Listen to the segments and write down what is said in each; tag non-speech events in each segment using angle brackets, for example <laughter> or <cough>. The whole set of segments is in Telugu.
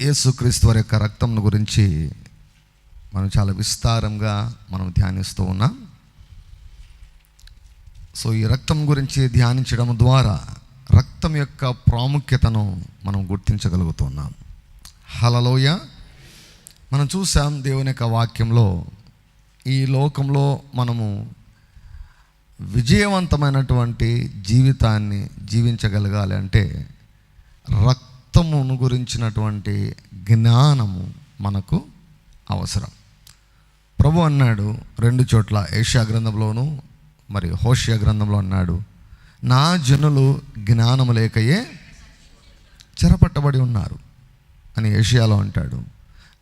యేసుక్రీస్తు వారి యొక్క రక్తం గురించి మనం చాలా విస్తారంగా మనం ధ్యానిస్తూ ఉన్నాం. సో ఈ రక్తం గురించి ధ్యానించడం ద్వారా రక్తం యొక్క ప్రాముఖ్యతను మనం గుర్తించగలుగుతున్నాం. హలలోయ మనం చూసాం దేవుని యొక్క వాక్యంలో ఈ లోకంలో మనము విజయవంతమైనటువంటి జీవితాన్ని జీవించగలగాలి అంటే రక్తమును గురించినటువంటి జ్ఞానము మనకు అవసరం. ప్రభు అన్నాడు రెండు చోట్ల ఏషియా గ్రంథంలోను మరి హోషియా గ్రంథంలో అన్నాడు నా జనులు జ్ఞానము లేకయే చెరపట్టబడి ఉన్నారు అని ఏషియాలో అంటాడు.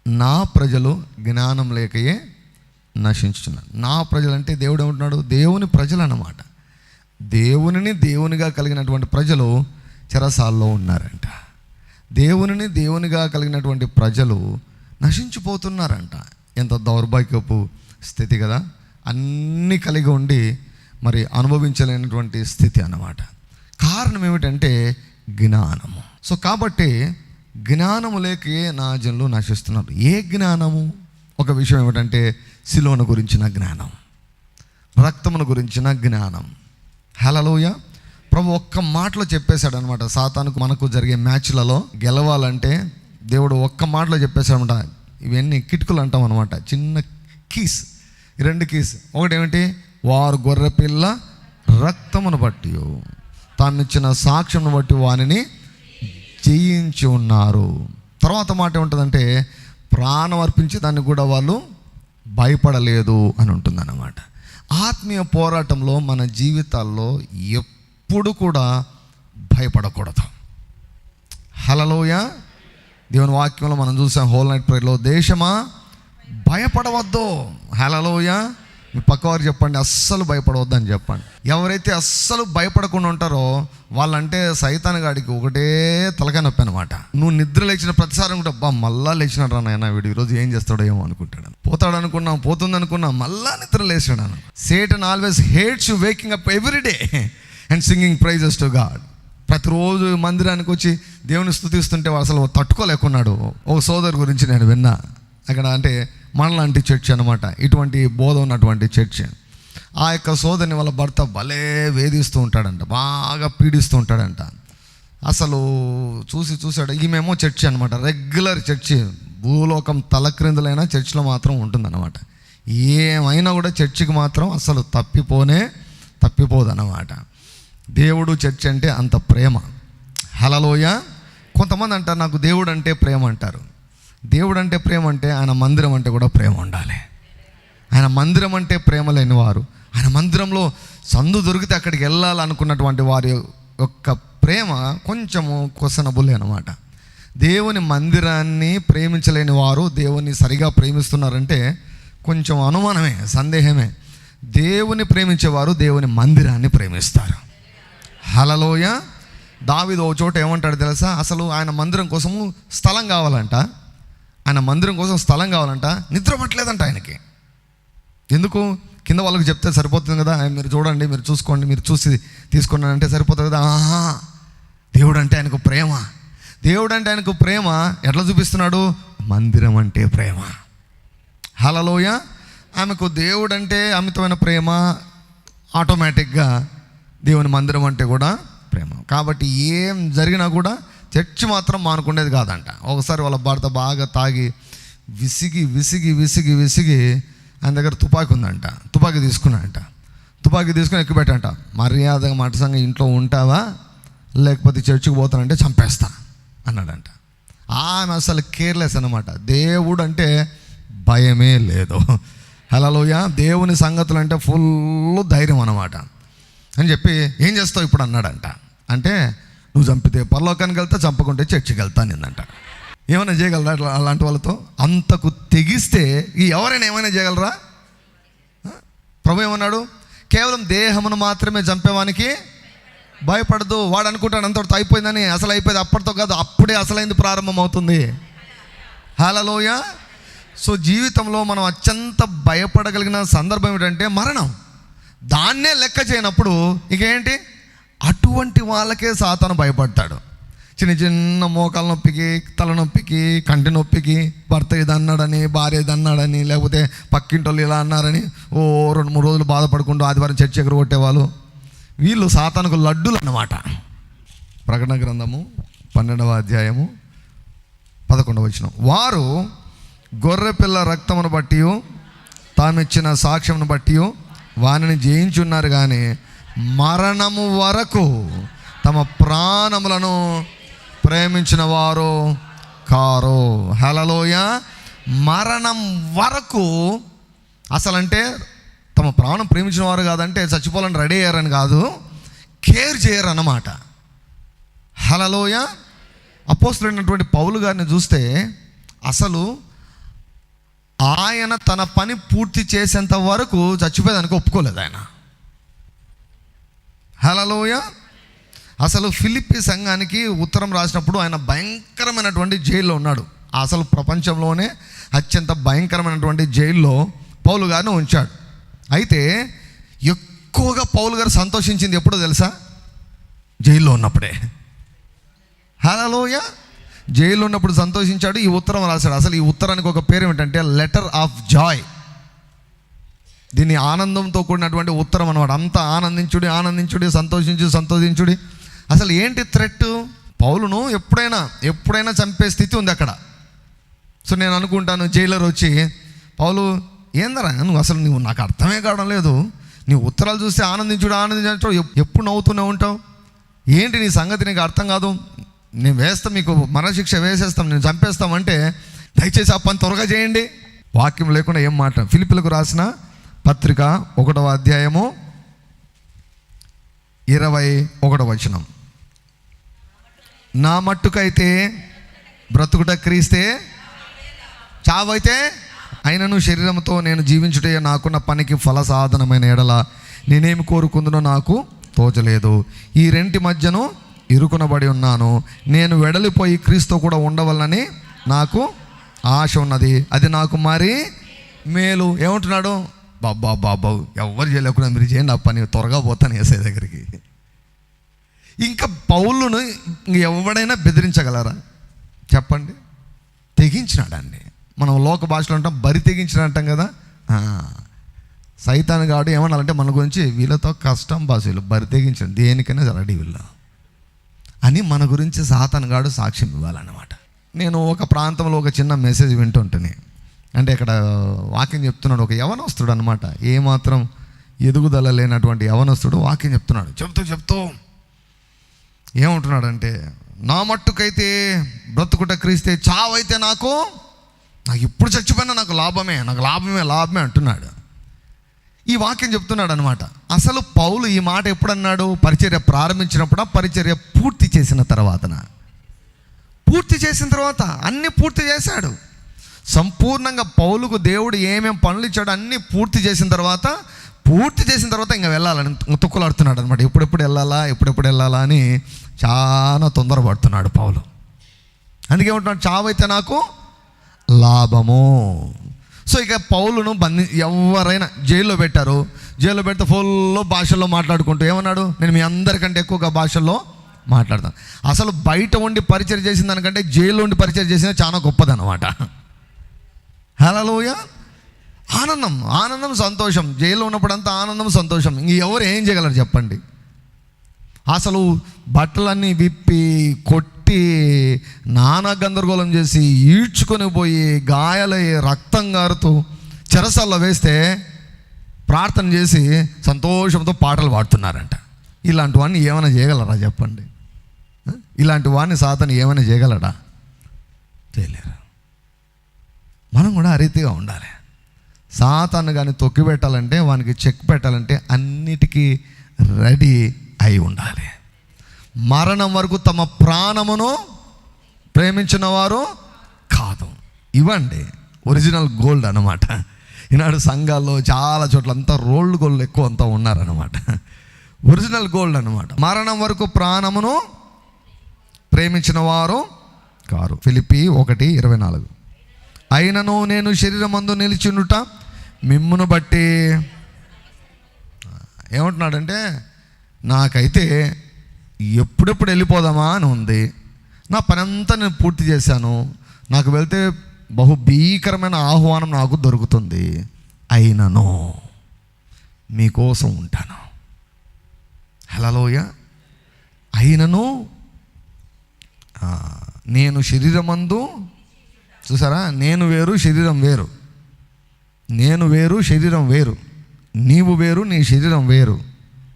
నా ప్రజలు జ్ఞానం లేకయే నశించుతున్నారు నా ప్రజలు అంటే దేవుడు ఏమంటున్నాడు? దేవుని ప్రజలు అన్నమాట దేవునిని దేవునిగా కలిగినటువంటి ప్రజలు చెరసాల్లో ఉన్నారంట. దేవునిని దేవునిగా కలిగినటువంటి ప్రజలు నశించిపోతున్నారంట. ఎంత దౌర్భాగ్యపు స్థితి కదా? అన్నీ కలిగి ఉండి మరి అనుభవించలేనటువంటి స్థితి అన్నమాట. కారణం ఏమిటంటే జ్ఞానము. సో కాబట్టి జ్ఞానము లేకే నా జనులు నశిస్తున్నారు. ఏ జ్ఞానము? ఒక విషయం ఏమిటంటే శిలోను గురించిన జ్ఞానం రక్తమును గురించిన జ్ఞానం. హలలోయ ప్రభు ఒక్క మాటలో చెప్పేశాడు అనమాట సాతానుకు మనకు జరిగే మ్యాచ్లలో గెలవాలంటే దేవుడు ఒక్క మాటలో చెప్పేశాడనమాట. ఇవన్నీ కిటుకులు అంటాం అనమాట. చిన్న కీస్ రెండు కీస్. ఒకటి ఏమిటి వారు గొర్రె పిల్ల రక్తమును బట్టి తామిచ్చిన సాక్ష్యమును బట్టి వానిని జయించి ఉన్నారు. తర్వాత మాట ఏముంటుందంటే ప్రాణం అర్పించే దాన్ని కూడా వాళ్ళు భయపడలేదు అని ఉంటుందన్నమాట. ఆత్మీయ పోరాటంలో మన జీవితాల్లో ఎప్పుడు కూడా భయపడకూడదు. హలలోయ దేవుని వాక్యంలో మనం చూసాం హోల్ నైట్ ప్రేయర్లో దేశమా భయపడవద్దు. హలలోయ మీ పక్కవారు చెప్పండి అస్సలు భయపడవద్దు అని చెప్పండి. ఎవరైతే అస్సలు భయపడకుండా ఉంటారో వాళ్ళంటే సైతాన్ గాడికి ఒకటే తలకాయ నొప్పి అనమాట నువ్వు నిద్ర లేచిన ప్రతిసారం కూడా అబ్బా మళ్ళా లేచినాడు రా నాయన వీడు ఈరోజు ఏం చేస్తాడో ఏమో అనుకుంటాడు. పోతాడు అనుకున్నాం పోతుంది అనుకున్నాం మళ్ళా నిద్ర లేచాడు Satan always hates you waking up every day. And singing praises to God ప్రతిరోజు మందిరానికి వచ్చి దేవుని స్థుతిస్తుంటే వాడు అసలు తట్టుకోలేకున్నాడు. ఓ సోదరు గురించి నేను విన్నా. అక్కడ అంటే మనలాంటి చర్చ్ అనమాట ఇటువంటి బోధ ఉన్నటువంటి చర్చ్. ఆ యొక్క సోదరిని వాళ్ళ భర్త భలే వేధిస్తూ ఉంటాడంట. బాగా పీడిస్తూ ఉంటాడంట. అసలు చూసి చూసాడు. ఈమెమో చర్చి అనమాట రెగ్యులర్ చర్చి. భూలోకం తలక్రిందులైనా చర్చిలో మాత్రం ఉంటుందన్నమాట. ఏమైనా కూడా చర్చికి మాత్రం అసలు తప్పిపోనే తప్పిపోదన్నమాట. దేవుడు చర్చ్ అంటే అంత ప్రేమ. హలలోయ కొంతమంది అంటారు నాకు దేవుడు అంటే ప్రేమ అంటారు. దేవుడు అంటే ప్రేమ అంటే ఆయన మందిరం అంటే కూడా ప్రేమ ఉండాలి. ఆయన మందిరం అంటే ప్రేమ లేని వారు. ఆయన మందిరంలో సందు దొరికితే అక్కడికి వెళ్ళాలనుకున్నటువంటి వారి యొక్క ప్రేమ కొంచెము క్వశ్చనబుల్ అనమాట దేవుని మందిరాన్ని ప్రేమించలేని వారు దేవుని సరిగా ప్రేమిస్తున్నారంటే కొంచెం అనుమానమే సందేహమే. దేవుని ప్రేమించేవారు దేవుని మందిరాన్ని ప్రేమిస్తారు. హలలోయ. దావిదో ఓ చోట ఏమంటాడు తెలుసా? అసలు ఆయన మందిరం కోసము స్థలం కావాలంట. ఆయన మందిరం కోసం స్థలం కావాలంట. నిద్ర పట్టలేదంట ఆయనకి. ఎందుకు? కింద వాళ్ళకి చెప్తే సరిపోతుంది కదా? మీరు చూడండి మీరు చూసుకోండి మీరు చూసి తీసుకున్నాను అంటే సరిపోతుంది కదా? ఆహా! దేవుడు అంటే ఆయనకు ప్రేమ. దేవుడు అంటే ఆయనకు ప్రేమ. ఎట్లా చూపిస్తున్నాడు? మందిరం అంటే ప్రేమ. హలలోయ. ఆమెకు దేవుడు అంటే అమితమైన ప్రేమ. ఆటోమేటిక్గా దేవుని మందిరం అంటే కూడా ప్రేమ. కాబట్టి ఏం జరిగినా కూడా చర్చి మాత్రం మానుకునేది కాదంట. ఒకసారి వాళ్ళ భర్త బాగా తాగి విసిగి విసిగి విసిగి విసిగి ఆయన దగ్గర తుపాకీ ఉందంట. తుపాకీ తీసుకున్నాడంట. తుపాకీ తీసుకుని ఎక్కుపెట్టంట మర్యాదగా మటసంగా ఇంట్లో ఉంటావా? లేకపోతే చర్చికి పోతానంటే చంపేస్తా అన్నాడంట. ఆమె అసలు కేర్లెస్ అనమాట దేవుడు అంటే భయమే లేదు. హలోయ దేవుని సంగతులు అంటే ఫుల్ ధైర్యం అనమాట అని చెప్పి ఏం చేస్తావు ఇప్పుడు అన్నాడంట. అంటే నువ్వు చంపితే పరలోకానికి వెళ్తా చంపకుంటే చర్చికి వెళ్తా నిందంట ఏమైనా చేయగలరా అలాంటి వాళ్ళతో? అంతకు తెగిస్తే ఈ ఎవరైనా ఏమైనా చేయగలరా? ప్రభు ఏమన్నాడు? కేవలం దేహమును మాత్రమే చంపేవానికి భయపడదు. వాడు అనుకుంటాడు అంతటితో అయిపోయిందని అసలు అయిపోయింది అప్పటితో కాదు అప్పుడే అసలైంది ప్రారంభం అవుతుంది హలలోయ సో జీవితంలో మనం అత్యంత భయపడగలిగిన సందర్భం ఏంటంటే మరణం. దాన్నే లెక్క చేయనప్పుడు ఇంకేంటి? అటువంటి వాళ్ళకే సాతాను భయపడతాడు. చిన్న చిన్న మోకాల నొప్పికి తలనొప్పికి కంటి నొప్పికి భర్త ఇది అన్నాడని భార్య ఇది అన్నాడని లేకపోతే పక్కింటోళ్ళు ఇలా అన్నారని ఓ రెండు మూడు రోజులు బాధపడుకుంటూ ఆదివారం చర్చ ఎగురు కొట్టేవాళ్ళు. వీళ్ళు సాతానుకు లడ్డులు అన్నమాట ప్రకటన గ్రంథము పన్నెండవ అధ్యాయము పదకొండవ వచ్చిన వారు గొర్రెపిల్ల రక్తమును బట్టి తామిచ్చిన సాక్ష్యమును బట్టి వానిని జయించున్నారు కానీ మరణము వరకు తమ ప్రాణములను ప్రేమించిన వారు కారు. హలలోయ మరణం వరకు అసలంటే తమ ప్రాణం ప్రేమించిన వారు కాదంటే చచ్చిపోవాలని రెడీ అయ్యారని కాదు కేర్ చేయరన్నమాట. హలలోయ అపోస్తులైనటువంటి పౌలు గారిని చూస్తే అసలు ఆయన తన పని పూర్తి చేసేంత వరకు చచ్చిపోయేదానికి ఒప్పుకోలేదు ఆయన. హలలోయ అసలు ఫిలిప్పి సంఘానికి ఉత్తరం రాసినప్పుడు ఆయన భయంకరమైనటువంటి జైల్లో ఉన్నాడు. అసలు ప్రపంచంలోనే అత్యంత భయంకరమైనటువంటి జైల్లో పౌలు గారిని ఉంచాడు. అయితే ఎక్కువగా పౌలు గారు సంతోషించింది ఎప్పుడో తెలుసా? జైల్లో ఉన్నప్పుడే. హలోయ జైల్లో ఉన్నప్పుడు సంతోషించాడు ఈ ఉత్తరం రాశాడు. అసలు ఈ ఉత్తరానికి ఒక పేరు ఏమిటంటే లెటర్ ఆఫ్ జాయ్ దీన్ని ఆనందంతో కూడినటువంటి ఉత్తరం అనమాట అంతా ఆనందించుడి ఆనందించుడి సంతోషించు సంతోషించుడి. అసలు ఏంటి థ్రెట్ పౌలును ఎప్పుడైనా ఎప్పుడైనా చంపే స్థితి ఉంది అక్కడ. సో నేను అనుకుంటాను జైలర్ వచ్చి పౌలు ఏందరా? నువ్వు అసలు నువ్వు నాకు అర్థమే కావడం లేదు. నీ ఉత్తరాలు చూస్తే ఆనందించుడు ఆనందించు ఎప్పుడు నవ్వుతూనే ఉంటావు? ఏంటి నీ సంగతి? నీకు అర్థం కాదు. నేను వేస్తాం మీకు మరణశిక్ష వేసేస్తాం నేను చంపేస్తామంటే దయచేసి ఆ పని త్వరగా చేయండి. వాక్యం లేకుండా ఏం మాట? ఫిలిపిలకు రాసిన పత్రిక ఒకటవ అధ్యాయము ఇరవై ఒకటవ వచనం. నా మట్టుకైతే బ్రతుకుట క్రీస్తే చావైతే అయినను శరీరంతో నేను జీవించుటే నాకున్న పనికి ఫలసాధనమైన ఎడల నేనేమి కోరుకుందునో నాకు తోచలేదు. ఈ రెంటి మధ్యను ఇరుకునబడి ఉన్నాను. నేను వెడలిపోయి క్రీస్తు కూడా ఉండవలనని నాకు ఆశ ఉన్నది. అది నాకు మరి మేలు. ఏమంటున్నాడు? బాబా బాబా ఎవరు చేయలేకుండా మీరు చేయండి ఆ పని త్వరగా పోతాను వేసే దగ్గరికి. ఇంకా పౌలును ఎవడైనా బెదిరించగలరా? చెప్పండి. తెగించినాడండి మనం లోక భాషలో అంటాం బరి తెగించిన అంటాం కదా? ఆ, సైతాన్ ఏమన్నా అంటే మన గురించి వీళ్ళతో కష్టం భాషలు బరి తెగించండి దేనికైనా రెడీ వీళ్ళు. అని మన గురించి సాతాన్ గాడు సాక్ష్యం ఇవ్వాలన్నమాట. నేను ఒక ప్రాంతంలో ఒక చిన్న మెసేజ్ వింటుంటేనే అంటే ఇక్కడ వాక్యం చెప్తున్నాడు ఒక యవనస్తుడు అనమాట ఏమాత్రం ఎదుగుదల లేనటువంటి యవనస్తుడు వాక్యం చెప్తున్నాడు. చెప్తూ చెప్తూ. ఏమంటున్నాడంటే నా మట్టుకైతే బ్రతుకుట క్రీస్తే చావైతే నాకు నాకు ఇప్పుడు చచ్చిపోయినా నాకు లాభమే నాకు లాభమే లాభమే అంటున్నాడు. ఈ వాక్యం చెప్తున్నాడు అనమాట అసలు పౌలు ఈ మాట ఎప్పుడన్నాడు? పరిచర్య ప్రారంభించినప్పుడు? పరిచర్య పూర్తి చేసిన తర్వాతన. పూర్తి చేసిన తర్వాత అన్ని పూర్తి చేశాడు. సంపూర్ణంగా పౌలుకు దేవుడు ఏమేమి పనులు ఇచ్చాడు అన్నీ పూర్తి చేసిన తర్వాత పూర్తి చేసిన తర్వాత ఇంకా వెళ్ళాలని తుక్కులాడుతున్నాడు అనమాట ఎప్పుడెప్పుడు వెళ్ళాలా? ఎప్పుడెప్పుడు వెళ్ళాలా అని చాలా తొందరపడుతున్నాడు పౌలు. అందుకే ఉంటున్నాడు చావైతే నాకు లాభము. సో ఇక పౌలును బంధి ఎవరైనా జైల్లో పెట్టారు. జైల్లో పెడితే ఫుల్ భాషల్లో మాట్లాడుకుంటూ ఏమన్నాడు? నేను మీ అందరికంటే ఎక్కువగా భాషల్లో మాట్లాడతాను. అసలు బయట ఉండి పరిచయం చేసిన దానికంటే జైల్లో ఉండి పరిచయం చేసిన చాలా గొప్పదన్నమాట. హలోయ ఆనందం ఆనందం సంతోషం. జైల్లో ఉన్నప్పుడంతా ఆనందం సంతోషం. ఇంక ఎవరు ఏం చేయగలరు చెప్పండి? అసలు బట్టలన్నీ విప్పి కొట్టి నానా గందరగోళం చేసి ఈడ్చుకొని పోయి గాయాలయ్యి రక్తం గారుతూ చెరసల్లో వేస్తే ప్రార్థన చేసి సంతోషంతో పాటలు పాడుతున్నారంట. ఇలాంటి వాడిని ఏమైనా చేయగలరా చెప్పండి? ఇలాంటి వాడిని సాతను ఏమైనా చేయగలడా? చేయలేరు. మనం కూడా ఆ రీతిగా ఉండాలి. సాతాను కానీ తొక్కి పెట్టాలంటే వానికి చెక్ పెట్టాలంటే అన్నిటికీ రెడీ అయి ఉండాలి. మరణం వరకు తమ ప్రాణమును ప్రేమించిన వారు కాదు. ఇవ్వండి. ఒరిజినల్ గోల్డ్ అన్నమాట. ఈనాడు సంఘాల్లో చాలా చోట్ల అంతా రోల్డ్ గోల్డ్ ఎక్కువ అంతా ఉన్నారనమాట ఒరిజినల్ గోల్డ్ అన్నమాట. మరణం వరకు ప్రాణమును ప్రేమించిన వారు కారు. ఫిలిపి ఒకటి ఇరవై నాలుగు. అయినను నేను శరీరం అందు నిలిచినుట మిమ్మును బట్టి. ఏమంటున్నాడంటే నాకైతే ఎప్పుడెప్పుడు వెళ్ళిపోదామా అని ఉంది. నా పని అంతా నేను పూర్తి చేశాను. నాకు వెళ్తే బహు భీకరమైన ఆహ్వానం నాకు దొరుకుతుంది. అయినను మీకోసం ఉంటాను. హలలోయ అయినను నేను శరీరమందు చూసారా? నేను వేరు శరీరం వేరు. నేను వేరు శరీరం వేరు. నీవు వేరు నీ శరీరం వేరు.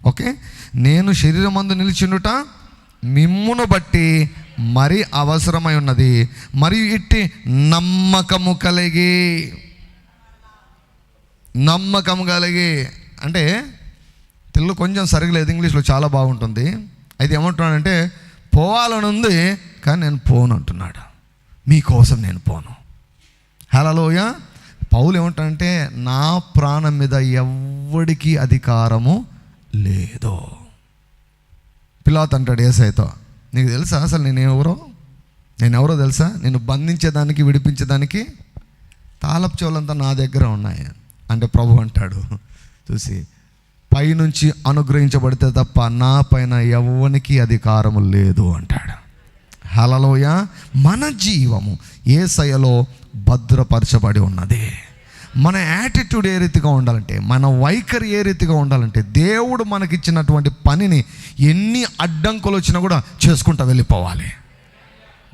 ఓకే? నేను శరీరమందు నిలిచిండుట మిమ్మును బట్టి మరి అవసరమై ఉన్నది. మరియు ఇట్టి నమ్మకము కలిగి నమ్మకము కలిగి అంటే తెలుగు కొంచెం సరిగలేదు ఇంగ్లీష్లో చాలా బాగుంటుంది. అయితే ఏమంటున్నాడంటే పోవాలని ఉంది కానీ నేను పోను అంటున్నాడు. మీకోసం నేను పోను. హలోయ పౌలు ఏమంటాడంటే నా ప్రాణం మీద ఎవడికి అధికారము లేదో. పిలాత్ అంటాడు ఏసైతో. నీకు తెలుసా అసలు నేను ఎవరో? నేను ఎవరో తెలుసా? నేను బంధించేదానికి విడిపించేదానికి తాళపు చెవులంతా నా దగ్గర ఉన్నాయి అంటే ప్రభు అంటాడు. చూసి పైనుంచి అనుగ్రహించబడితే తప్ప నా పైన ఎవ్వనికి అధికారము లేదు అంటాడు. హలలోయ మన జీవము ఏ సయలో భద్రపరచబడి ఉన్నది. మన యాటిట్యూడ్ ఏ రీతిగా ఉండాలంటే మన వైఖరి ఏ రీతిగా ఉండాలంటే దేవుడు మనకిచ్చినటువంటి పనిని ఎన్ని అడ్డంకులు వచ్చినా కూడా చేసుకుంటూ వెళ్ళిపోవాలి.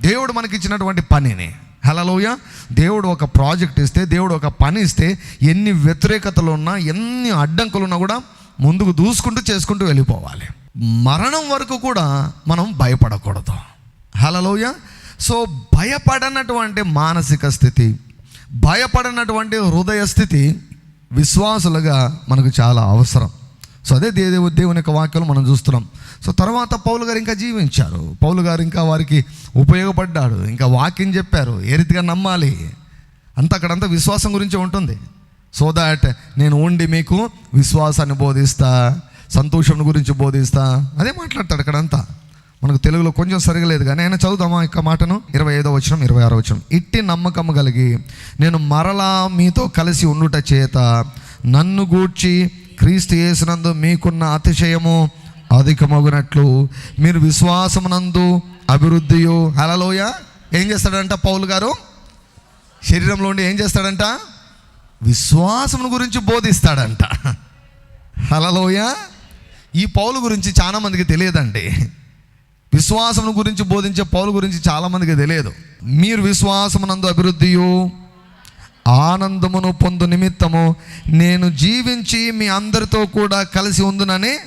దేవుడు మనకిచ్చినటువంటి పనిని. హలలోయ దేవుడు ఒక ప్రాజెక్ట్ ఇస్తే దేవుడు ఒక పని ఇస్తే ఎన్ని వ్యతిరేకతలు ఉన్నా ఎన్ని అడ్డంకులు ఉన్నా కూడా ముందుకు దూసుకుంటూ చేసుకుంటూ వెళ్ళిపోవాలి. మరణం వరకు కూడా మనం భయపడకూడదు. హలలోయ సో భయపడనటువంటి మానసిక స్థితి భయపడినటువంటి హృదయ స్థితి విశ్వాసులుగా మనకు చాలా అవసరం. సో అదే దేవు దేవుని యొక్క వాక్యాలు మనం చూస్తున్నాం. సో తర్వాత పౌలు గారు ఇంకా జీవించారు. పౌలు గారు ఇంకా వారికి ఉపయోగపడ్డాడు. ఇంకా వాక్యం చెప్పారు. ఏ రీతిగా నమ్మాలి? అంతా అక్కడంతా విశ్వాసం గురించి ఉంటుంది. సో దాట్ నేను ఉండి మీకు విశ్వాసాన్ని బోధిస్తా సంతోషం గురించి బోధిస్తా. అదే మాట్లాడతాడు అక్కడంతా. మనకు తెలుగులో కొంచెం సరిగలేదు కానీ ఆయన చదువుదామా యొక్క మాటను? ఇరవై ఐదో వచనం ఇరవై ఆరో వచనం. ఇట్టి నమ్మకము కలిగి నేను మరలా మీతో కలిసి ఉండుట చేత నన్ను గూడ్చి క్రీస్తు చేసినందు మీకున్న అతిశయము అధికమగునట్లు మీరు విశ్వాసమునందు అభివృద్ధియు. హలలోయ ఏం చేస్తాడంట పౌలు గారు? శరీరంలో ఉండి ఏం చేస్తాడంట? విశ్వాసం గురించి బోధిస్తాడంట. హలలోయ ఈ పౌలు గురించి చాలా మందికి తెలియదండి. విశ్వాసం గురించి బోధించే పౌలు గురించి చాలామందికి తెలియదు. మీరు విశ్వాసమునందు అభివృద్ధియు ఆనందమును పొందు నిమిత్తము నేను జీవించి మీ అందరితో కూడా కలిసి ఉందునని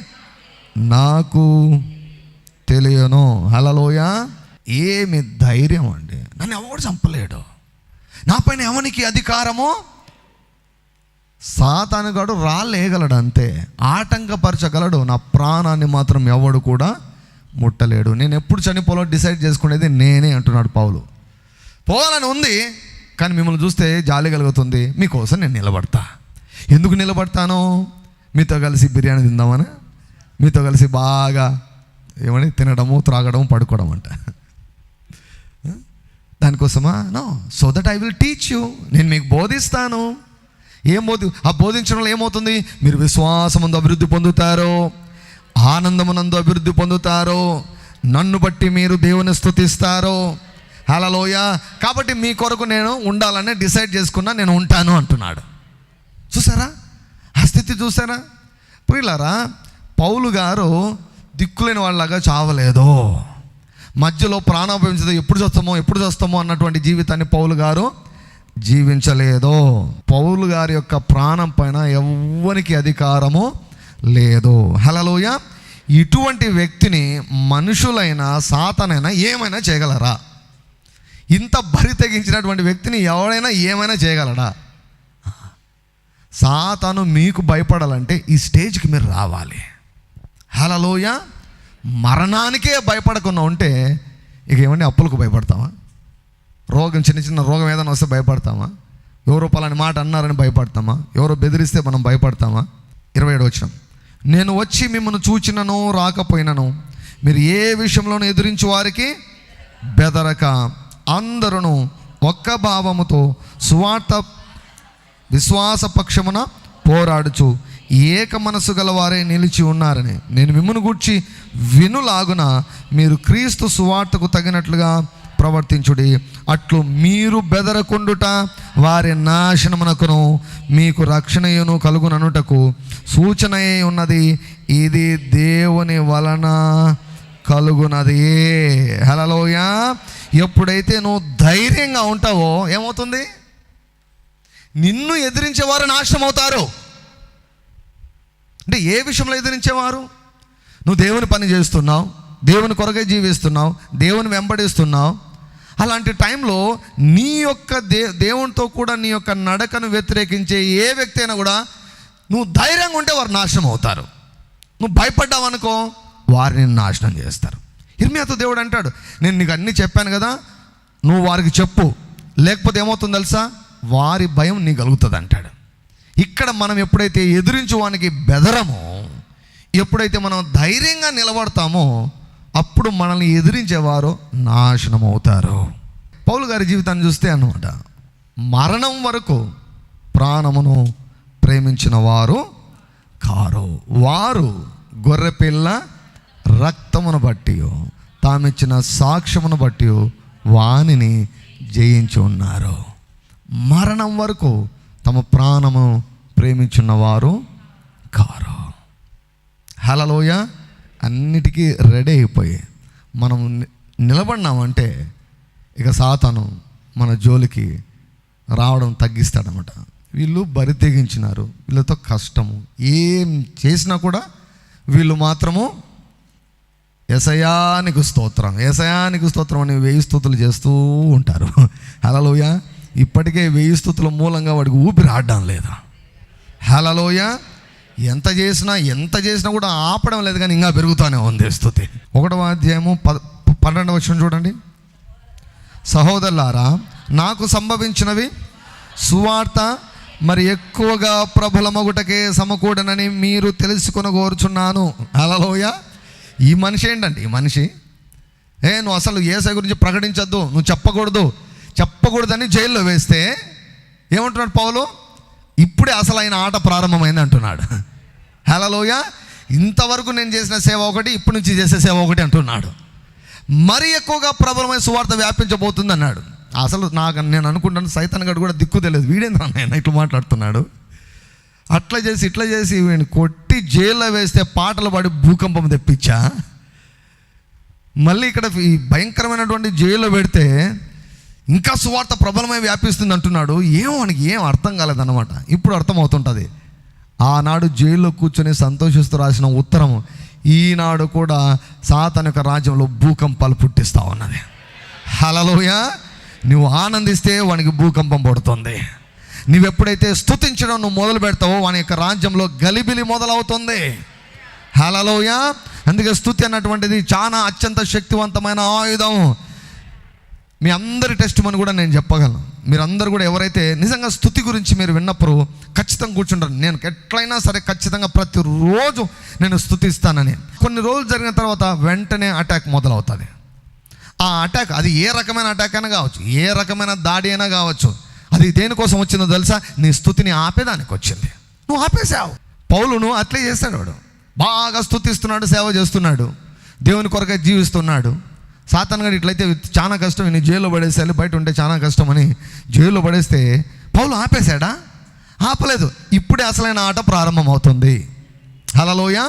నాకు తెలియను. హలలోయ ఏమి ధైర్యం అండి. నన్ను ఎవడు చంపలేడు. నా పైన ఎవనికి అధికారము? సాతానుగాడు రాలేయగలడు అంతే ఆటంకపరచగలడు. నా ప్రాణాన్ని మాత్రం ఎవడు కూడా ముట్టలేడు. నేను ఎప్పుడు చనిపోలో డిసైడ్ చేసుకునేది నేనే అంటున్నాడు పావులు పోవాలని ఉంది కానీ మిమ్మల్ని చూస్తే జాలి కలుగుతుంది. మీకోసం నేను నిలబడతా. ఎందుకు నిలబడతాను? మీతో కలిసి బిర్యానీ తిందామని? మీతో కలిసి బాగా ఏమని తినడము త్రాగడము పడుకోవడం అంట. దానికోసమా? No so that I will teach you నేను మీకు బోధిస్తాను. ఏం బోధి ఆ బోధించడంలో ఏమవుతుంది? మీరు విశ్వాసముందు అభివృద్ధి పొందుతారు. ఆనందమునందు అభివృద్ధి పొందుతారు? నన్ను బట్టి మీరు దేవుని స్తుతిస్తారు హలలోయ కాబట్టి మీ కొరకు నేను ఉండాలని డిసైడ్ చేసుకున్నా నేను ఉంటాను అంటున్నాడు. చూసారా? ఆ స్థితి చూసారా? ప్రియులారా పౌలు గారు దిక్కులేని వాళ్ళలాగా చావలేదు. మధ్యలో ప్రాణాపేమించదు ఎప్పుడు చూస్తామో ఎప్పుడు చూస్తామో అన్నటువంటి జీవితాన్ని పౌలు గారు జీవించలేదు. పౌలు గారి యొక్క ప్రాణం పైన ఎవ్వరికి అధికారము లేదు. హలలోయ ఇటువంటి వ్యక్తిని మనుషులైనా సాతనైనా ఏమైనా చేయగలరా? ఇంత బరి తెగించినటువంటి వ్యక్తిని ఎవడైనా ఏమైనా చేయగలడా? సాతాను మీకు భయపడాలంటే ఈ స్టేజ్కి మీరు రావాలి. హలలోయ మరణానికే భయపడకుండా ఉంటే ఇక ఏమండి అప్పులకు భయపడతామా? రోగం చిన్న చిన్న రోగం ఏదైనా వస్తే భయపడతామా? ఎవరో పలాని మాట అన్నారని భయపడతామా? ఎవరో బెదిరిస్తే మనం భయపడతామా? ఇరవై ఏడు వచ్చినాం నేను వచ్చి మిమ్మల్ని చూచినను రాకపోయినను. మీరు ఏ విషయంలోనూ ఎదురించు వారికి బెదరక. అందరూ ఒక్క భావముతో సువార్త విశ్వాస పక్షమున పోరాడుచు. ఏక మనసు గలవారే నిలిచి ఉన్నారని. నేను మిమ్మల్ని గూర్చి వినులాగున మీరు క్రీస్తు సువార్తకు తగినట్లుగా ప్రవర్తించుడి. అట్లు మీరు బెదరకుండుట వారి నాశనమునకును మీకు రక్షణయును కలుగుననుటకు సూచన ఉన్నది ఇది దేవుని వలన కలుగునది. హలలోయ ఎప్పుడైతే నువ్వు ధైర్యంగా ఉంటావో ఏమవుతుంది? నిన్ను ఎదిరించేవారు నాశనం అవుతారు అంటే ఏ విషయంలో ఎదిరించేవారు? నువ్వు దేవుని పని చేస్తున్నావు దేవుని కొరకే జీవిస్తున్నావు దేవుని వెంబడిస్తున్నావు. అలాంటి టైంలో నీ యొక్క దే దేవునితో కూడా నీ యొక్క నడకను వ్యతిరేకించే ఏ వ్యక్తి అయినా కూడా నువ్వు ధైర్యంగా ఉంటే వారు నాశనం అవుతారు. నువ్వు భయపడ్డావు అనుకో వారిని నాశనం చేస్తారు. ఇర్మియాతో దేవుడు అంటాడు నేను నీకు అన్నీ చెప్పాను కదా నువ్వు వారికి చెప్పు. లేకపోతే ఏమవుతుంది తెలుసా? వారి భయం నీ కలుగుతుంది అంటాడు. ఇక్కడ మనం ఎప్పుడైతే ఎదురించు వానికి బెదరమో ఎప్పుడైతే మనం ధైర్యంగా నిలబడతామో అప్పుడు మనల్ని ఎదిరించేవారు నాశనం అవుతారు. పౌలు గారి జీవితాన్ని చూస్తే అనమాట మరణం వరకు ప్రాణమును ప్రేమించిన వారు కారు. వారు గొర్రెపిల్ల రక్తమును బట్టి తామిచ్చిన సాక్ష్యమును బట్టి వానిని జయించి ఉన్నారు. మరణం వరకు తమ ప్రాణము ప్రేమించున్నవారు కారు. హలలోయ అన్నిటికీ రెడీ అయిపోయి మనం నిలబడినామంటే ఇక సాతను మన జోలికి రావడం తగ్గిస్తాడనమాట వీళ్ళు బరి తెగించినారు. వీళ్ళతో కష్టము. ఏం చేసినా కూడా వీళ్ళు మాత్రము ఎసయానికి స్తోత్రం. ఎసయానికి స్తోత్రం అని వేయి స్థుతులు చేస్తూ ఉంటారు. <laughs> హలలోయ ఇప్పటికే వేయి స్థుతుల మూలంగా వాడికి ఊపిరి ఆడడం లేదా? హలలోయ ఎంత చేసినా ఎంత చేసినా కూడా ఆపడం లేదు కానీ ఇంకా పెరుగుతూనే ఉంది స్థుతి. ఒకటవ అధ్యాయము ప పన్నెండవ వచ్చిన చూడండి. సహోదరులారా నాకు సంభవించినవి సువార్త మరి ఎక్కువగా ప్రబలమగుటకే సమకూడనని మీరు తెలుసుకొని కోరుచున్నాను. అలలోయ ఈ మనిషి ఏంటండి? ఈ మనిషి. ఏ నువ్వు అసలు ఏసై గురించి ప్రకటించొద్దు. నువ్వు చెప్పకూడదు. చెప్పకూడదని జైల్లో వేస్తే ఏమంటున్నాడు పౌలు? ఇప్పుడే అసలు ఆయన ఆట ప్రారంభమైంది అంటున్నాడు. హలోయ ఇంతవరకు నేను చేసిన సేవ ఒకటి ఇప్పటి నుంచి చేసే సేవ ఒకటి అంటున్నాడు. మరి ఎక్కువగా ప్రబలమైన సువార్త వ్యాపించబోతుంది అన్నాడు అసలు నాకు నేను అనుకుంటాను సైతాన్ గడు కూడా దిక్కు తెలియదు. వీడేంద్ర ఆయన ఇట్లా మాట్లాడుతున్నాడు? అట్లా చేసి ఇట్లా చేసి వీడిని కొట్టి జైల్లో వేస్తే పాటలు పాడి భూకంపం తెప్పించా? మళ్ళీ ఇక్కడ ఈ భయంకరమైనటువంటి జైల్లో పెడితే ఇంకా సువార్త ప్రబలమై వ్యాపిస్తుంది అంటున్నాడు. ఏమో మనకి ఏం అర్థం కాలేదన్నమాట. ఇప్పుడు అర్థమవుతుంటుంది. ఆనాడు జైల్లో కూర్చొని సంతోషిస్తూ రాసిన ఉత్తరం ఈనాడు కూడా సాతన యొక్క రాజ్యంలో భూకంపాలు పుట్టిస్తా ఉన్నది. హలలోయ నువ్వు ఆనందిస్తే వానికి భూకంపం పడుతుంది. నువ్వు ఎప్పుడైతే స్థుతించడం నువ్వు మొదలు పెడతావో వాని యొక్క రాజ్యంలో గలిబిలి మొదలవుతుంది. హలలోయ అందుకే స్థుతి అన్నటువంటిది చాలా అత్యంత శక్తివంతమైన ఆయుధం. మీ అందరి టెస్ట్ అని కూడా నేను చెప్పగలను. మీరందరూ కూడా ఎవరైతే నిజంగా స్థుతి గురించి మీరు విన్నప్పుడు ఖచ్చితంగా కూర్చుంటారు. నేను ఎట్లయినా సరే ఖచ్చితంగా ప్రతిరోజు నేను స్థుతిస్తానని కొన్ని రోజులు జరిగిన తర్వాత వెంటనే అటాక్ మొదలవుతుంది. ఆ అటాక్ అది ఏ రకమైన అటాక్ అయినా కావచ్చు ఏ రకమైన దాడి అయినా కావచ్చు. అది దేనికోసం వచ్చిందో తెలుసా? నీ స్థుతిని ఆపేదానికి వచ్చింది. నువ్వు ఆపేసావు పౌలును అట్లే చేస్తాడు వాడు. బాగా స్థుతిస్తున్నాడు సేవ చేస్తున్నాడు. దేవుని కొరకే జీవిస్తున్నాడు. సాతాన్ గడు ఇట్లయితే చాలా కష్టం నేను జైల్లో పడేసేయాలి బయట ఉంటే చాలా కష్టం అని జైల్లో పడేస్తే పౌలు ఆపేశాడా? ఆపలేదు. ఇప్పుడే అసలైన ఆట ప్రారంభమవుతుంది. హలలోయ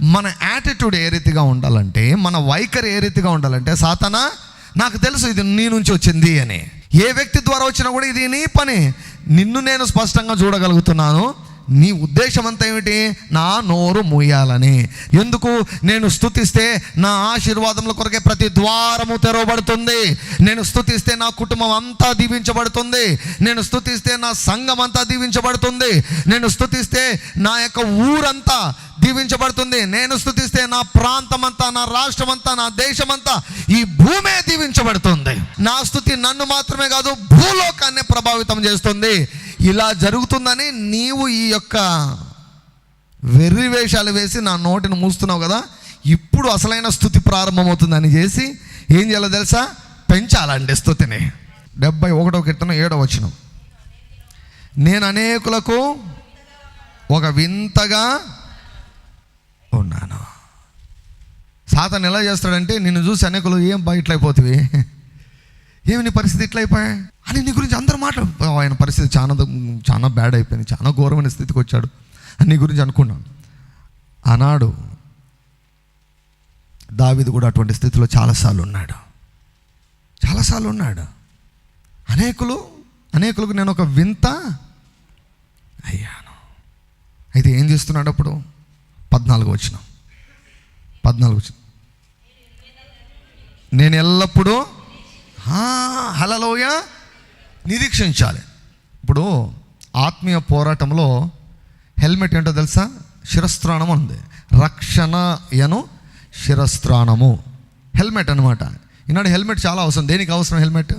మన యాటిట్యూడ్ ఏ రీతిగా ఉండాలంటే మన వైఖరి ఏ రీతిగా ఉండాలంటే సాతన నాకు తెలుసు ఇది నీ నుంచి వచ్చింది అని. ఏ వ్యక్తి ద్వారా వచ్చినా కూడా ఇది నీ పని. నిన్ను నేను స్పష్టంగా చూడగలుగుతున్నాను. నీ ఉద్దేశం అంతా ఏమిటి? నా నోరు మూయాలని. ఎందుకు? నేను స్థుతిస్తే నా ఆశీర్వాదముల కొరకే ప్రతి ద్వారము తెరవబడుతుంది. నేను స్థుతిస్తే నా కుటుంబం అంతా దీవించబడుతుంది. నేను స్థుతిస్తే నా సంఘం అంతా దీవించబడుతుంది. నేను స్థుతిస్తే నా యొక్క ఊరంతా దీవించబడుతుంది. నేను స్థుతిస్తే నా ప్రాంతం అంతా నా రాష్ట్రం అంతా నా దేశం అంతా ఈ భూమే దీవించబడుతుంది. నా స్థుతి నన్ను మాత్రమే కాదు భూలోకాన్ని ప్రభావితం చేస్తుంది. ఇలా జరుగుతుందని నీవు ఈ యొక్క వెర్రి వేషాలు వేసి నా నోటిని మూస్తున్నావు కదా ఇప్పుడు అసలైన స్థుతి ప్రారంభమవుతుందని చేసి ఏం చేయాలో తెలుసా? పెంచాలండి స్థుతిని. డెబ్బై ఒకటో కీర్తన ఏడో వచ్చిన నేను అనేకులకు ఒక వింతగా ఉన్నాను. సాతను ఎలా చేస్తాడంటే నిన్ను చూసి అనేకులు ఏం బయట అయిపోతుంది ఏమి పరిస్థితి ఇట్లా అయిపోయా అని నీ గురించి అందరూ మాట ఆయన పరిస్థితి చాలా చాలా బ్యాడ్ అయిపోయింది. చాలా ఘోరమైన స్థితికి వచ్చాడు. అని నీ గురించి అనుకున్నాను. ఆనాడు దావిది కూడా అటువంటి స్థితిలో చాలాసార్లు ఉన్నాడు. చాలాసార్లు ఉన్నాడు. అనేకులు అనేకులకు నేను ఒక వింత అయ్యాను. అయితే ఏం చేస్తున్నాడు అప్పుడు? పద్నాలుగు వచ్చిన. పద్నాలుగు వచ్చిన. నేను ఎల్లప్పుడూ హలలోయ నిరీక్షించాలి. ఇప్పుడు ఆత్మీయ పోరాటంలో హెల్మెట్ ఏంటో తెలుసా? శిరస్త్రాణం ఉంది. రక్షణ యను శిరస్త్రాణము. హెల్మెట్ అనమాట ఈనాడు హెల్మెట్ చాలా అవసరం. దేనికి అవసరం హెల్మెట్?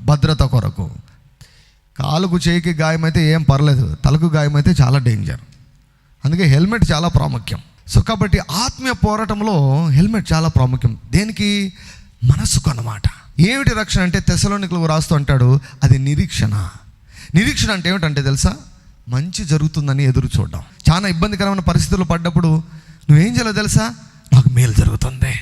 భద్రత కొరకు. కాలుకు చేయికి గాయమైతే ఏం పర్లేదు. తలకు గాయమైతే చాలా డేంజర్. అందుకే హెల్మెట్ చాలా ప్రాముఖ్యం. సో కాబట్టి ఆత్మీయ పోరాటంలో హెల్మెట్ చాలా ప్రాముఖ్యం. దేనికి? మనసుకు అన్నమాట ఏమిటి రక్షణ అంటే తెసలోనికలు రాస్తూ అంటాడు అది నిరీక్షణ. నిరీక్షణ అంటే ఏమిటంటే తెలుసా? మంచి జరుగుతుందని ఎదురు చూడడం. చాలా ఇబ్బందికరమైన పరిస్థితులు పడ్డప్పుడు నువ్వేం చేయాలో తెలుసా? నాకు మేలు జరుగుతుంది.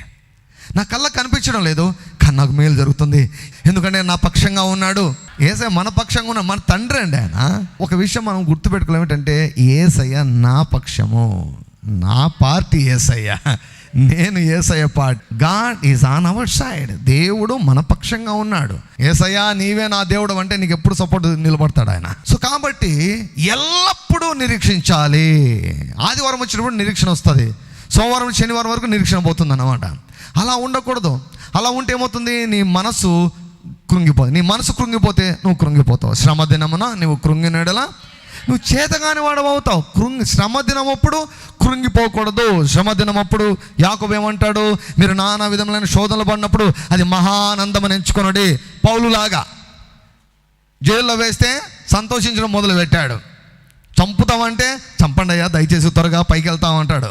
నా కళ్ళ కనిపించడం లేదు కానీ నాకు మేలు జరుగుతుంది. ఎందుకంటే నా పక్షంగా ఉన్నాడు. ఏసయ్య మన పక్షంగా ఉన్న మన తండ్రి అండి ఆయన. ఒక విషయం మనం గుర్తుపెట్టుకోవాలి ఏమిటంటే ఏసయ్య నా పక్షము. నా పార్టీ ఏసయ్య. నేను Yesayya party God is on our side. దేవుడు మన పక్షంగా ఉన్నాడు. ఏసయ్య నీవే నా దేవుడు అంటే నీకు ఎప్పుడు సపోర్ట్ నిలబడతాడు ఆయన. సో కాబట్టి ఎల్లప్పుడూ నిరీక్షించాలి. ఆదివారం వచ్చినప్పుడు నిరీక్షణ వస్తుంది. సోమవారం శనివారం వరకు నిరీక్షణ పోతుంది అన్నమాట అలా ఉండకూడదు. అలా ఉంటే ఏమవుతుంది? నీ మనసు కృంగిపోతుంది నీ మనసు కృంగిపోతే నువ్వు కృంగిపోతావు. శ్రమ దినమున నువ్వు కృంగినడలా నువ్వు చేతగాని వాడు అవుతావు. కృంగి శ్రమ దినం అప్పుడు కృంగిపోకూడదు. శ్రమ దినం అప్పుడు ఏమంటాడు? మీరు నానా విధములైన శోధనలు పడినప్పుడు అది మహానందమని ఎంచుకొనడి. పౌలులాగా జైల్లో వేస్తే సంతోషించడం మొదలు పెట్టాడు చంపుతామంటే చంపండి అయ్యా దయచేసి త్వరగా పైకి వెళ్తామంటాడు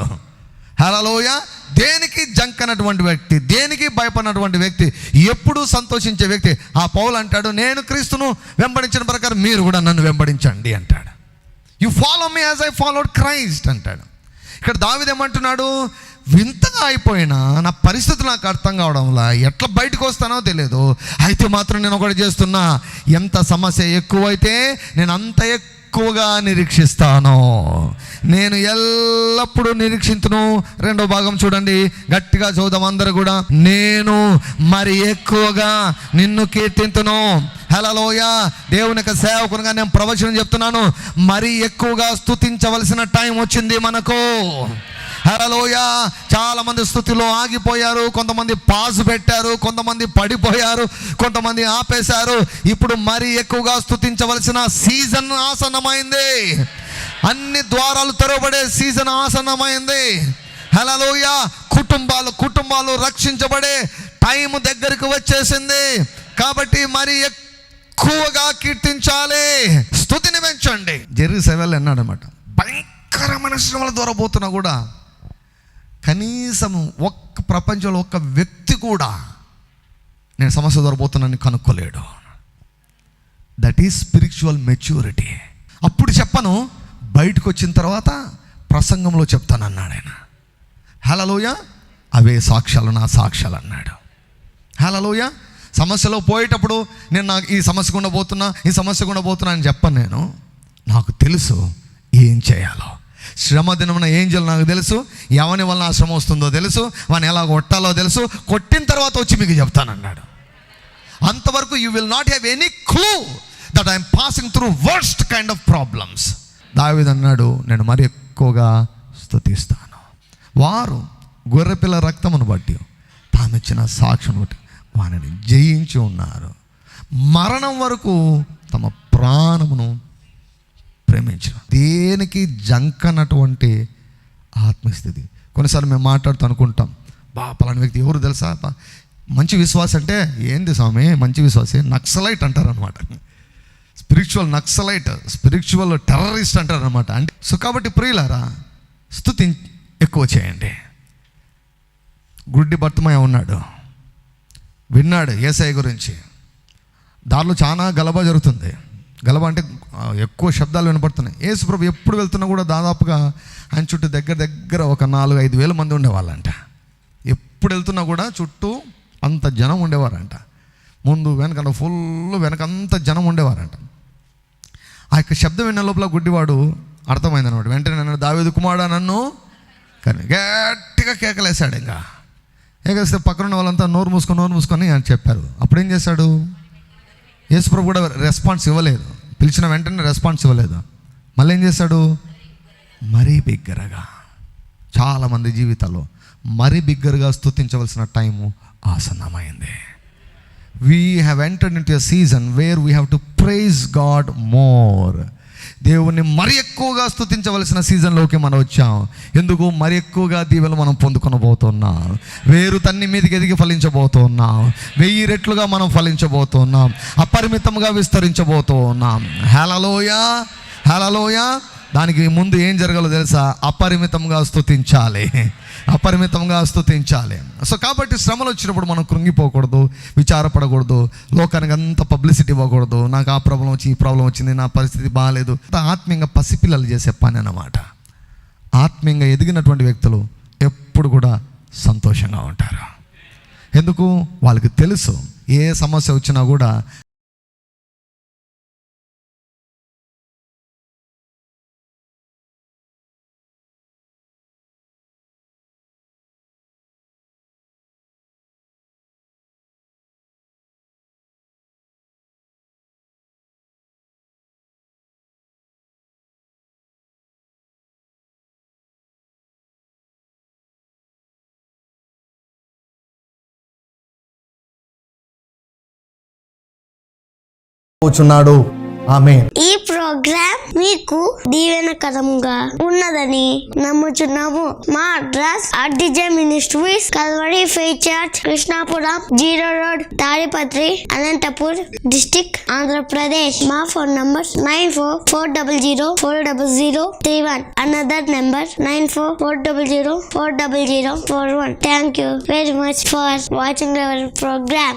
హలోయ దేనికి జంకనటువంటి వ్యక్తి దేనికి భయపడినటువంటి వ్యక్తి ఎప్పుడూ సంతోషించే వ్యక్తి? ఆ పౌలు అంటాడు నేను క్రీస్తును వెంబడించిన ప్రకారం మీరు కూడా నన్ను వెంబడించండి అంటాడు. You follow me as I followed Christ అంటాడు. ఇక్కడ దావిదేమంటున్నాడు వింతగా అయిపోయినా నా పరిస్థితి నాకు అర్థం కావడంలా ఎట్లా బయటకు వస్తానో తెలియదు అయితే మాత్రం నేను ఒకటి చేస్తున్నా. ఎంత సమస్య ఎక్కువైతే నేను అంత ఎక్కువ ఎక్కువగా నిరీక్షిస్తాను. నేను ఎల్లప్పుడూ నిరీక్షించును రెండో భాగం చూడండి. గట్టిగా చూద్దాం అందరూ కూడా. నేను మరి ఎక్కువగా నిన్ను కీర్తింతును. హలలోయ దేవుని యొక్క సేవకునిగా నేను ప్రవచనం చెప్తున్నాను. మరీ ఎక్కువగా స్తుతించవలసిన టైం వచ్చింది మనకు. హరలోయ. చాలా మంది స్థుతిలో ఆగిపోయారు. కొంతమంది పాజ్ పెట్టారు. కొంతమంది పడిపోయారు. కొంతమంది ఆపేశారు. ఇప్పుడు మరీ ఎక్కువగా స్థుతించవలసిన సీజన్ ఆసన్నమైంది. అన్ని ద్వారాలు తెరవబడే సీజన్ ఆసన్నమైంది. హలోయ కుటుంబాలు కుటుంబాలు రక్షించబడే టైం దగ్గరికి వచ్చేసింది. కాబట్టి మరి ఎక్కువగా కీర్తించాలి. స్థుతిని పెంచండి. జెర్రీ సెవెల్ అన్నాడనమాట భయంకరమైన శ్రమల ద్వారా పోతున్నా కూడా కనీసం ఒక్క ప్రపంచంలో ఒక్క వ్యక్తి కూడా నేను సమస్య ద్వారా కనుక్కోలేడు. దట్ ఈస్ స్పిరిచువల్ మెచ్యూరిటీ అప్పుడు చెప్పను బయటకు వచ్చిన తర్వాత ప్రసంగంలో చెప్తానన్నాడు ఆయన. హలలోయ అవే సాక్ష్యాలు నా సాక్ష్యాలు అన్నాడు. హలలోయ సమస్యలో పోయేటప్పుడు నేను నాకు ఈ సమస్య గుండా పోతున్నా ఈ సమస్య గుండా పోతున్నా అని చెప్పను నేను. నాకు తెలుసు ఏం చేయాలో. శ్రమ దినమున ఏం చేయాలి నాకు తెలుసు. ఎవని వల్ల ఆ శ్రమ వస్తుందో తెలుసు. వాని ఎలా కొట్టాలో తెలుసు. కొట్టిన తర్వాత వచ్చి మీకు చెప్తానన్నాడు. అంతవరకు you will not have any clue that I'm passing through worst kind of problems David అన్నాడు నేను మరి ఎక్కువగా స్థుతిస్తాను వారు గొర్రెపిల్ల రక్తమును బట్టి తాను ఇచ్చిన సాక్ష్యం బట్టి వారిని జయించి ఉన్నారు. మరణం వరకు తమ ప్రాణమును ప్రేమించిన దేనికి జంకనటువంటి ఆత్మస్థితి? కొన్నిసార్లు మేము మాట్లాడుతూ అనుకుంటాం బా పలాని వ్యక్తి ఎవరు తెలుసా? బా, మంచి విశ్వాసం అంటే ఏంది స్వామి? మంచి విశ్వాసే? నక్సలైట్ అంటారనమాట స్పిరిచువల్ నక్సలైట్ స్పిరిచువల్ టెర్రరిస్ట్ అంటారనమాట అంటే సో కాబట్టి ప్రియులారా స్థుతి ఎక్కువ చేయండి. గుడ్డి భర్తమయ ఉన్నాడు. విన్నాడు ఏసఐ గురించి. దారిలో చాలా గలబ జరుగుతుంది. గలబ అంటే ఎక్కువ శబ్దాలు వినపడుతున్నాయి. యేసుప్రభు ఎప్పుడు వెళ్తున్నా కూడా దాదాపుగా ఆయన చుట్టూ దగ్గర దగ్గర ఒక నాలుగు ఐదు వేల మంది ఉండేవాళ్ళంట. ఎప్పుడు వెళ్తున్నా కూడా చుట్టూ అంత జనం ఉండేవారంట. ముందు వెనక ఫుల్ వెనకంత జనం ఉండేవారంట. ఆ యొక్క శబ్దం విన్న లోపల గుడ్డివాడు అర్థమైంది అనమాట వెంటనే నన్ను దావేది కుమారుడా నన్ను కానీ గట్టిగా కేకలేశాడు ఇంకా. ఏకేస్తే పక్కన ఉన్న వాళ్ళంతా నోరు మూసుకొని నోరు మూసుకొని అని చెప్పారు. అప్పుడు ఏం చేశాడు? యేసుప్రభు కూడా రెస్పాన్స్ ఇవ్వలేదు. పిలిచిన వెంటనే రెస్పాన్స్ ఇవ్వలేదు. మళ్ళీ ఏం చేశాడు? మరీ బిగ్గరగా. చాలామంది జీవితాల్లో మరీ బిగ్గరగా స్తుతించవలసిన టైము ఆసన్నమైంది. We have entered into season where we have to praise God more దేవుణ్ణి మరి ఎక్కువగా స్తుతించవలసిన సీజన్లోకి మనం వచ్చాం. ఎందుకు? మరి ఎక్కువగా దీవెలు మనం పొందుకొనబోతున్నాం. వేరు తన్ని మీదకి ఎదిగి ఫలించబోతున్నాం. వెయ్యి రెట్లుగా మనం ఫలించబోతున్నాం. అపరిమితంగా విస్తరించబోతున్నాం. హేళలోయ హేళలోయ దానికి ముందు ఏం జరగాలో తెలుసా? అపరిమితంగా స్తుతించాలి. అపరిమితంగా స్థుతించాలి సో కాబట్టి శ్రమలు వచ్చినప్పుడు మనం కృంగిపోకూడదు విచారపడకూడదు లోకానికి అంత పబ్లిసిటీ ఇవ్వకూడదు. నాకు ఆ ప్రాబ్లం వచ్చి ఈ ప్రాబ్లం వచ్చింది నా పరిస్థితి బాగాలేదు ఆత్మీయంగా పసిపిల్లలు చేసే పని అన్నమాట. ఆత్మీయంగా ఎదిగినటువంటి వ్యక్తులు ఎప్పుడు కూడా సంతోషంగా ఉంటారు. ఎందుకు? వాళ్ళకి తెలుసు. ఏ సమస్య వచ్చినా కూడా కూర్చున్నాడు ఆమె ఈ ప్రోగ్రామ్ మీకు దీవెనకరంగా ఉన్నదని నమ్ముచున్నాము. మా address R D J ministries Kalvadi ఫే charge Krishnapuram zero road Tadipatri Anantapur district Andhra Pradesh. మా phone number nine four four double zero four double zero three one. Another number nine four four double zero four double zero four one. Thank you very much for watching our programme